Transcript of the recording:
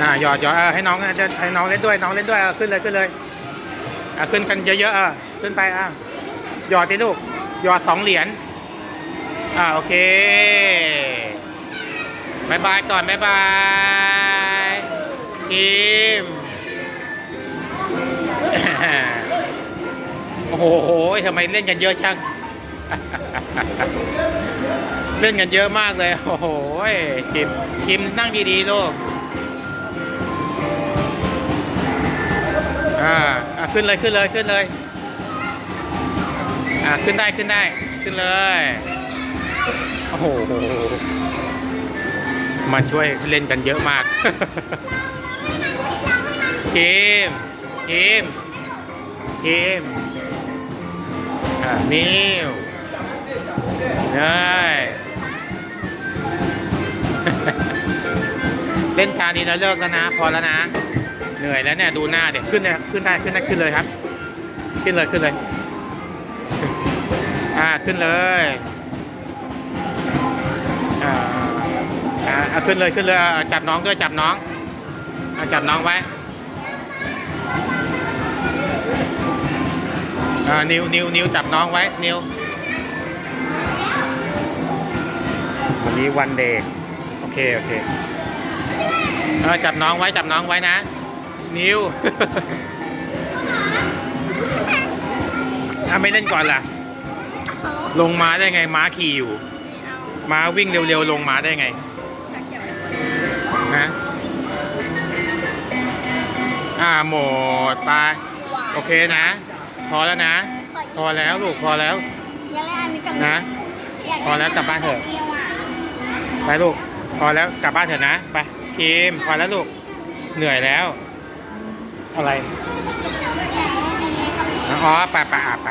อ่าหยอดหยอดเออให้น้องให้น้องเล่นด้วยน้องเล่นด้วยเออขึ้นเลยขึ้นเลยอะขึ้นกันเยอะๆเออขึ้นไปอะหยอดดิลูกหยอดสองเหรียญอ่าโอเคบายบายก่อนบายบายทีมโอ้โหทำไมเล่นกันเยอะจังเล่นกันเยอะมากเลย โอ้โหคิมคิมนั่งดีๆลูก ขึ้นเลยขึ้นเลยขึ้นเลย อ่าขึ้นได้ขึ้นได้ ขึ้นเลย โอ้โหมันช่วยเล่นกันเยอะมากคิมคิมคิมอ่านิวได้เล่นทานี้แล้วเลิกแล้วนะ พอแล้วนะ เหนื่อยแล้วเนี่ยดูหน้าเด็กขึ้นเลยขึ้นได้ขึ้นได้ขึ้นเลยครับ ขึ้นเลยขึ้นเลย อ่าขึ้นเลยอ่าอ่าเอาขึ้นเลยขึ้นเลยเอาจับน้องด้วยจับน้องเอาจับน้องไว้อ่านิวนิวนิวจับน้องไว้นิววันนี้วันเด็กโอเคโอเคเออจับน้องไว้จับน้องไว้นะ นิวอะไม่เล่นก่อนล่ะ ลงมาได้ไงม้าขี่อยู่ ม้าวิ่งเร็วๆ ลงมาได้ไงนะอ่าหมดไปโอเคนะ พอแล้วนะ พอแล้วลูกพอแล้วยังเล่นอันนี้กับนะยาพอแล้วกลับบ้านเถอะเปรี้ยวอะไปลูก พอแล้วกลับบ้านเถอะนะ ไปทีมพอแล้วลูก เหนื่อยแล้ว อะไร อ๋อไปไปอาบไป